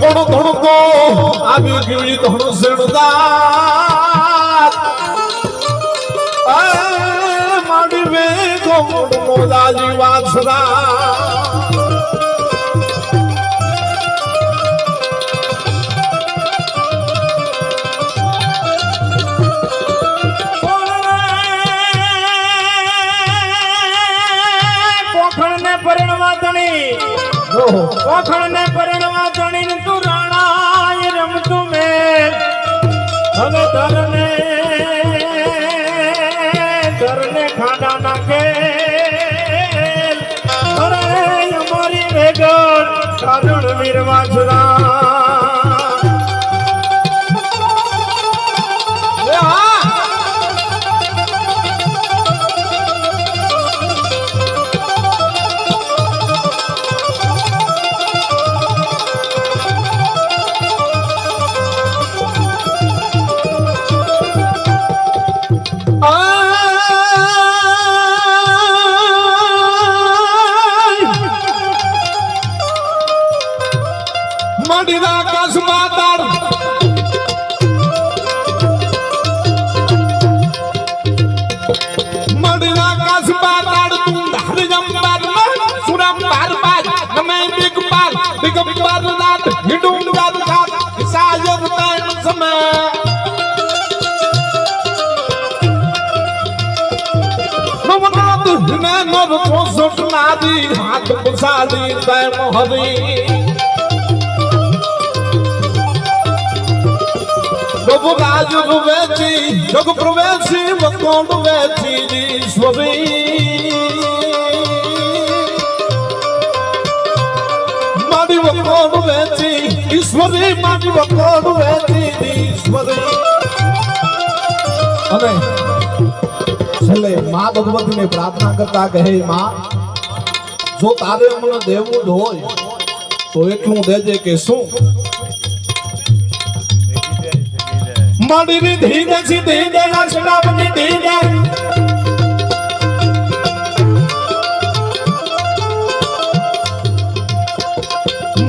કોણ ધણકો આવી ગયું ધણ શેણદાર માડી વે ગોમડ મોલાજી વાસરા. પોખણ ને પરણવા તણી પોખણ ને પરણવા ધરને मानव को सुटना दी हाथ बुझा दी तय मोहरी राज वेची युग प्रवेशी वकोण वेची जी स्वरी माड़ी वकोण वेची ईश्वरी माड़ी वकोण वेची ईश्वरी अरे છેલ્લે મા ભગવતીને પ્રાર્થના કરતા કહે માં, જો તારે અમને દેવું હોય, તો એટલું દેજે કે શું? મડીની ધીરે સીધી દે લક્ષ્મણની ધીરે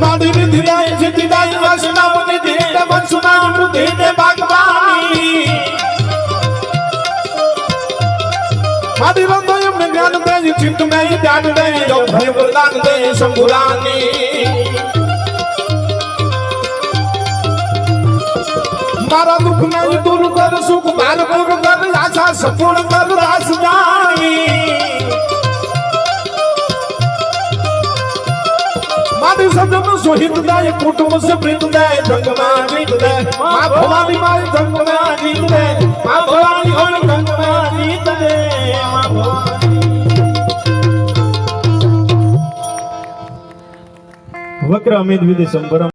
મડીની ધીરે સીધી દે લક્ષ્મણની ધીરે બંસુના ધીરે ભગવાની દે ચિંત મેં ધ્યાન દે જો ભય વરદાન દે શંભુરાની મારા દુઃખ ને દૂર કર સુખ માર પૂર કર આશા સપૂર્ણ કર રાસ જાણી મારી સજન સોહિત દાય કુટુંબ સે પ્રીત દાય જંગમાં જીત દે મા ભવાની મારી જંગમાં જીત દે મા ભવાની હોણ જંગમાં જીત દે મા ભવાની વક્ર અમિત વિધિ સંભરમ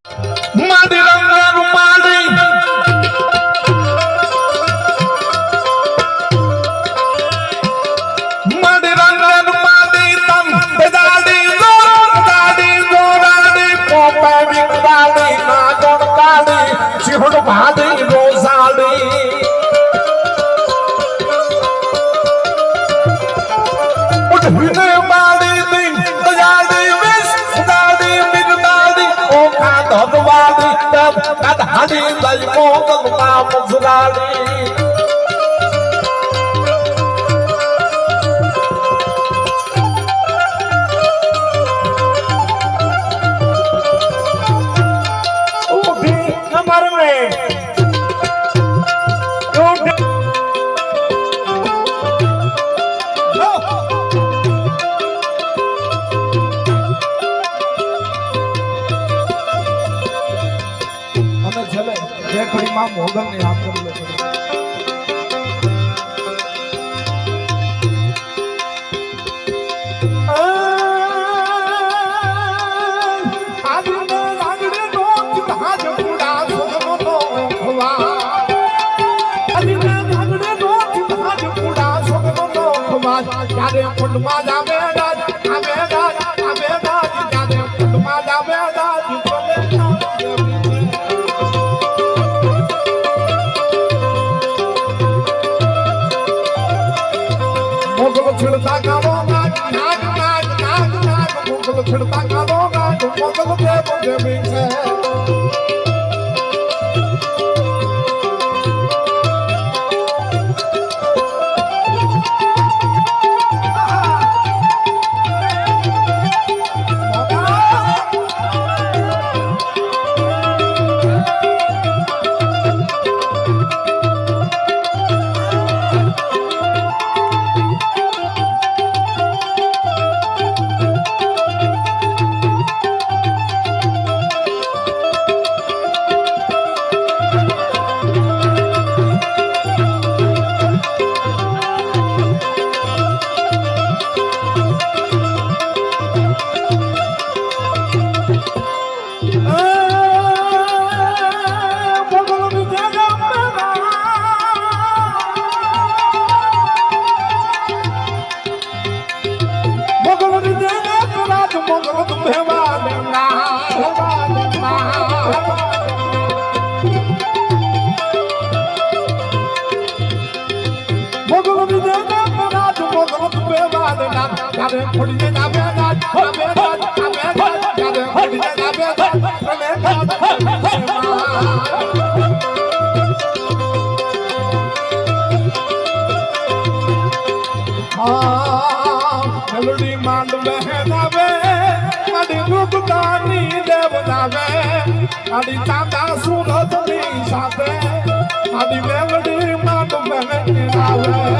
हदवारी तब कद हनी लय मोगल का मजरारी ઘડીમાં મોગલ ને યાદ કરી લે ક્યારે છિડતા ગાવો નાગ મોગલ દેવ દેવી છે મેલડી માંડ બહેનાવે મારી રૂપદાની દેવનાવે મારી ચાંદા સુરતની સાથે મારી મેલડી માંડ બહેનાવે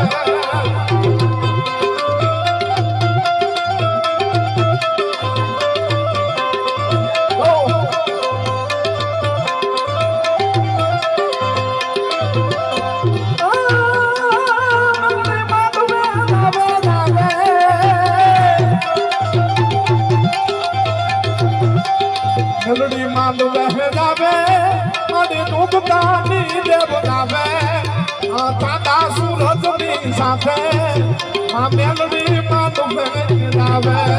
મારી દેવ આ ચાંદા સુરતની સાથે આ મેલડી બહેનાવે મોગલ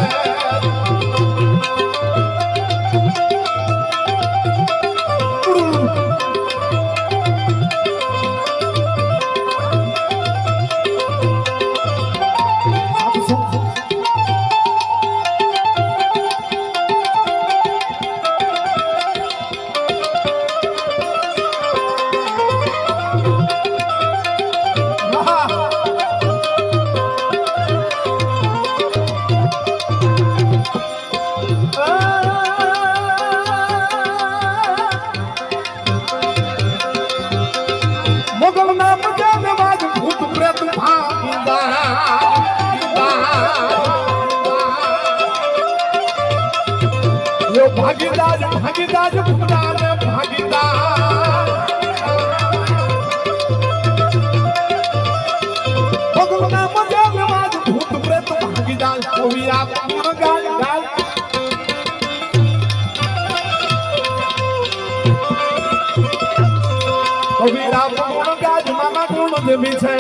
ભાગીદાર ભાગીદાર પુરાણ ભાગીદાર. મોગલ નામ જાને વાજ ભૂત પ્રેત, ભાગીદાર કોઈ આ પૂર્ણ ગાય ગાય કવિરા પૂર્ણ ગાજ મામા ગુણ દેવી છે.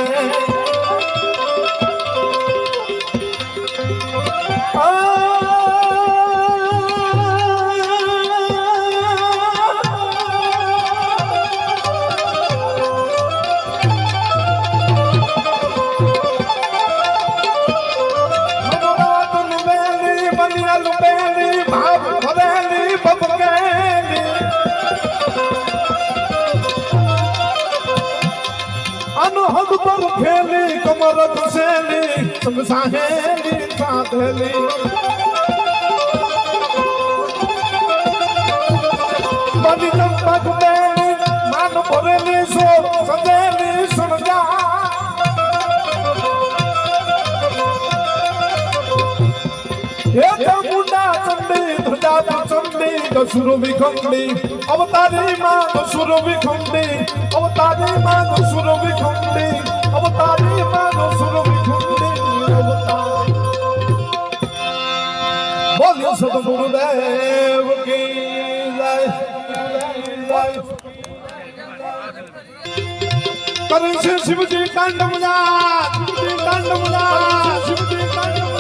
ખેલી કમર ઘસેલી સમસાહેલી સાધેલી બની ચંપક બેલી માન ભરેલી સો સજેલી સણજા હે ચામુંડા ચંડી ધજા ચંડી, દસુર વિખંડી. અવતારી માં દસુર વિખંડી, અવતારી માં દસુર વિખંડી. સદગુરુદેવ કી જય કરે છે શિવજી કાંડ મજા શિવજી કાંડ મજા શિવજી કાંડ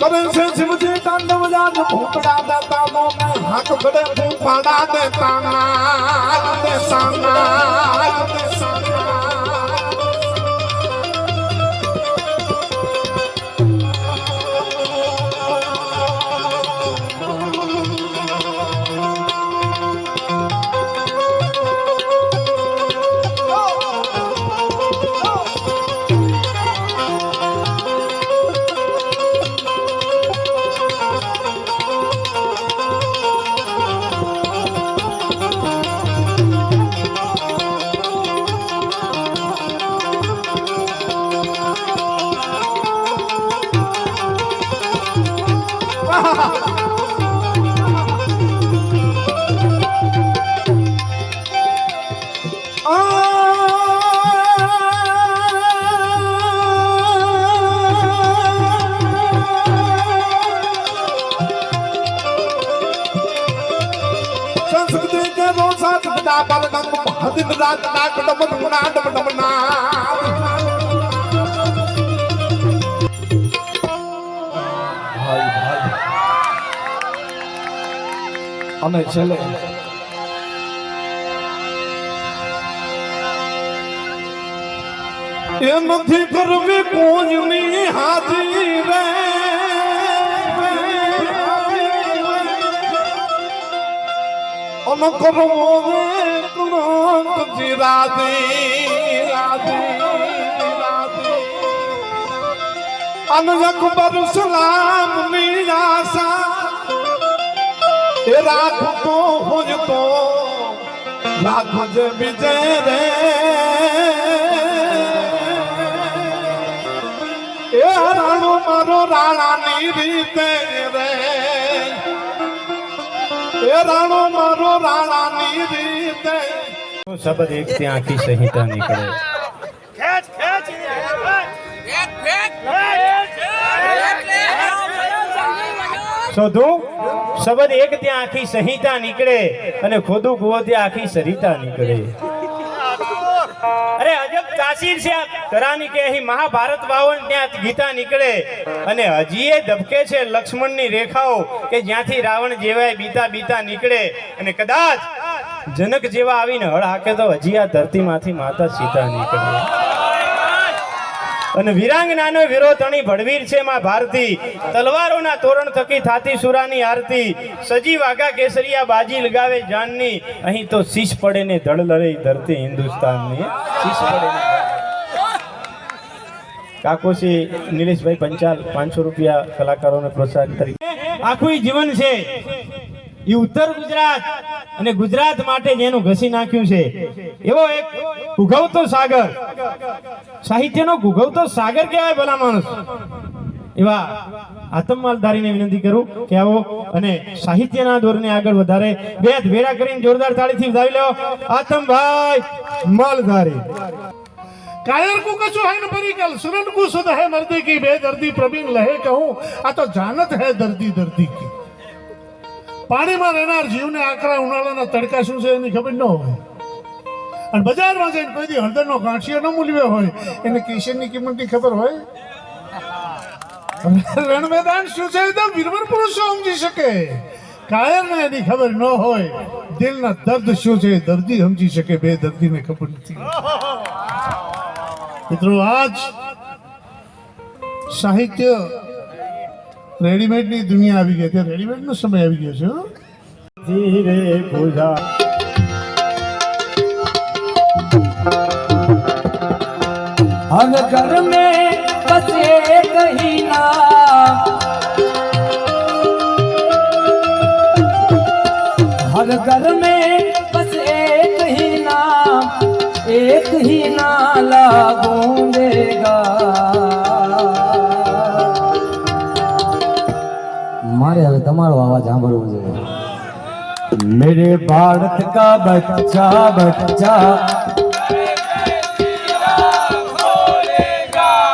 કરે છે શિવજી તાંડવ જાત ભૂપડા દે તાનો ને હાથ ગડે ભૂપાડા દે તાના દે ના બાલ ગંગ બહાદિન રાત નાક ડમ ના ડમ ડમ ના ભાઈ ભાઈ અને છેલ્લે એ નથી કરવી કોઈની હાથી અન કરવો રે કલંક જીરાદી રાધી રાધી અન અકબર સલામ મીરાસા એ રાખતો હોય તો રાખજે રીતે રે. એ રાણો મારો રાણાની રીતે. શબ્દ એક થી આખી સંહિતા નીકળે. શોધું? શબ્દ એક ત્યાં આખી સંહિતા નીકળે અને ખોદું કુવો ત્યાં આખી સરિતા નીકળે. અરે અજબ તાસીર છે આ કે અહીં મહાભારત વાવણ ત્યાં ગીતા નીકળે. અને હજી એ ધબકે છે લક્ષ્મણની રેખાઓ કે જ્યાંથી રાવણ જેવાય બીતા બીતા નીકળે. અને કદાચ જનક જેવા આવીને હળ હાકે તો હજી આ ધરતીમાંથી માતા સીતા નીકળે. અને વિરાંગનાનો વિરોધણી ભડવીર છે માં ભારતી. તલવારોના તોરણ થકી થાતી સુરાની આરતી. સજી વાઘા કેસરિયા બાજી લગાવે જાનની. અહીં તો શીશ પડે ને ધડ લડે ધરતી હિન્દુસ્તાનની. શીશ પડે કાકોશી નિલેશભાઈ પંચાલ, પાંચસો રૂપિયા કલાકારોને પ્રોત્સાહન તરીકે. આખું જીવન છે. એ ઉત્તર ગુજરાત અને ગુજરાત માટે જેનું ઘસી નાખ્યું છે. એવો એક ઉગવતો સાગર. સાહિત્યનો ઉગવતો સાગર કહેવાય ભલા માણસ. એવા આતમમાલધારીને વિનંતી કરું કે આવો અને સાહિત્યના ધોરણે આગળ વધારે બે ભેરા કરીને જોરદાર તાળીથી વધાવી લો. આતમભાઈ માલધારી. કાયર કો કશું હૈ ન પરી ગલ સુરન કો સુદ હે મર્દી કી, બે દર્દી પ્રવીણ લહે કહું. આ તો જાનત હૈ દર્દી દર્દી કી. પાણીમાં રહેનાર જીવને આકરા ઉનાળાના તડકા શું છે એની ખબર ન હોય. અને બજારમાં જઈને કોઈ દી હળદરનો ગાંઠિયો ન મૂલ્યો હોય, એને કિશનની કિંમતની ખબર હોય? રણ મેદાન શું છે? તો વીરવર પુરુષો સમજી શકે. કાયરને એની ખબર ન હોય, દિલના દર્દ શું છે દર્દી સમજી શકે, બે દર્દીને ખબર નથી. મિત્રો, આજ સાહિત્ય રેડીમેડની દુનિયા આવી ગઈ છે રેડીમેડનો સમય આવી ગયો છે હો. ધીરે પૂજા हर घर में बस एक ही नाम हर घर में बस एक ही नाम एक ही नाला गूंजेगा મારે હવે તમારો અવાજ સાંભળવો જોઈએ मेरे भारत का बच्चा बच्चा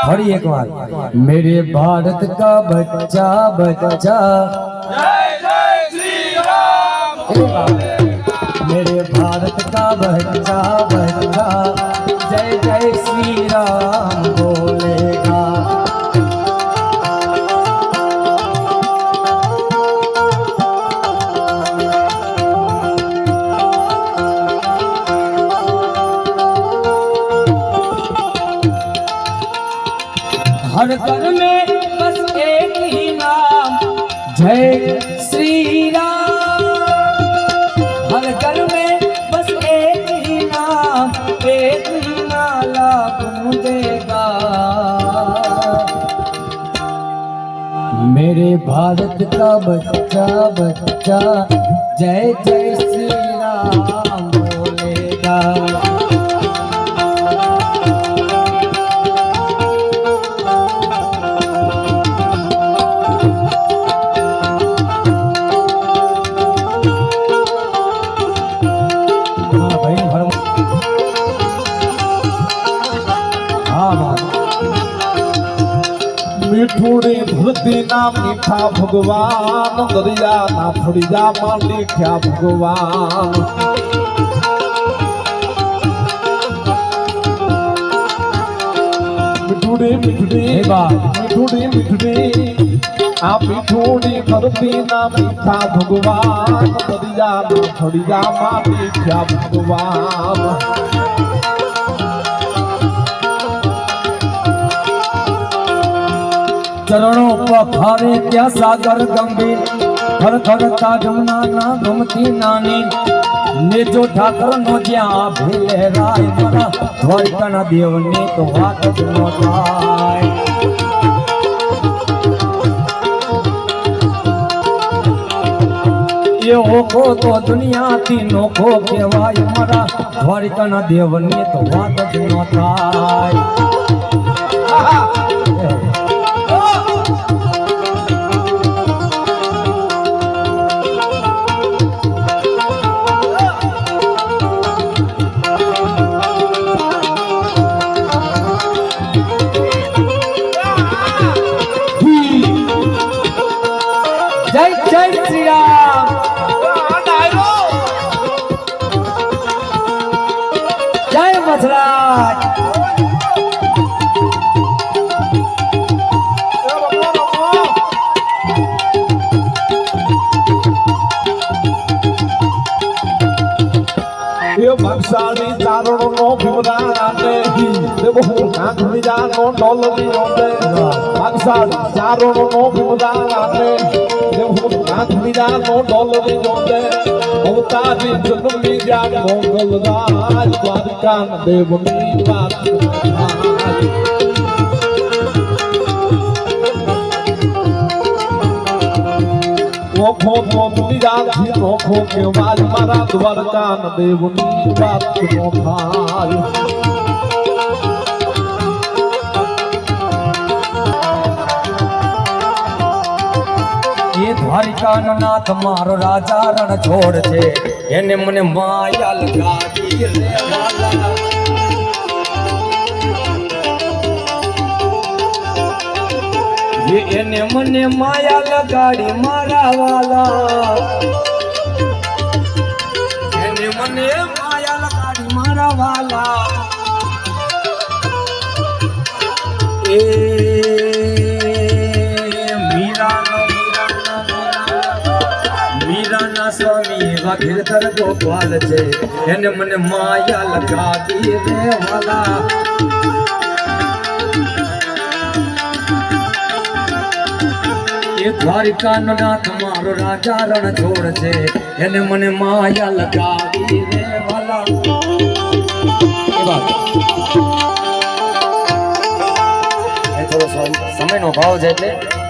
ફરી એક વાર मेरे भारत का बच्चा बच्चा मेरे भारत का बच्चा बच्चा जय श्री राम हर घर में बस एक ही नाम एक ही नाला गूंजेगा मेरे भारत का बच्चा बच्चा जय जय श्री राम बोलेगा વિઠુડી ભક્તિના મીઠા ભગવાન દરિયાના ફળિયામાં લીખ્યા ભગવાન. મીઠુડી મીઠુડી મીઠુડી મીઠુડી આ મીઠુડી ભક્તિના મીઠા ભગવાન દરિયાના ફળિયામાં લીખ્યા ભગવાન. ચરણો પખારે ત્યાં સાગર ગંભીર. ખર ખરતા જમના ના ગમતી નાની. નેજો ઠાકર નો જ્યાં ભીલે રાય મારા દેવની તો વાત ન થાય. એ ઓખો તો દુનિયાથી નોખો કહેવાય મારા. દ્વારકાના દેવની તો વાત જ ન થાય. ભીમરાને દેવ હું કાંકરી જાનો ડોલરી ઓને ભક્ષાળી ચારણો નો ભીમરાને દેવ હું કાંકરી જાનો ડોલરી ઓને અવતારી જન્મી જા મોગલ રાજ દ્વારકા દેવની વાત ઓખો મોતી રાજી કે કેવાજ મારા દ્વારકાન દેવની વાત નો થાય. એ દ્વારિકાનો નાથ મારો રાજા રણ છોડ છે. એને મને માયા લગાડી વાલા એને મને માયા લગાડી મારા વાલા એને મને માયા લગાડી મારા વાલા એ મીરાનો સ્વામી એવા ખીરધર ગોપાલ છે. એને મને માયા લગાવી રે દ્વારિકાનો નાથ મારો રાજા રણ છોડ છે. એને મને માયા લગાવી રે વાલા. એ થોડો સમયનો ભાવ છે એટલે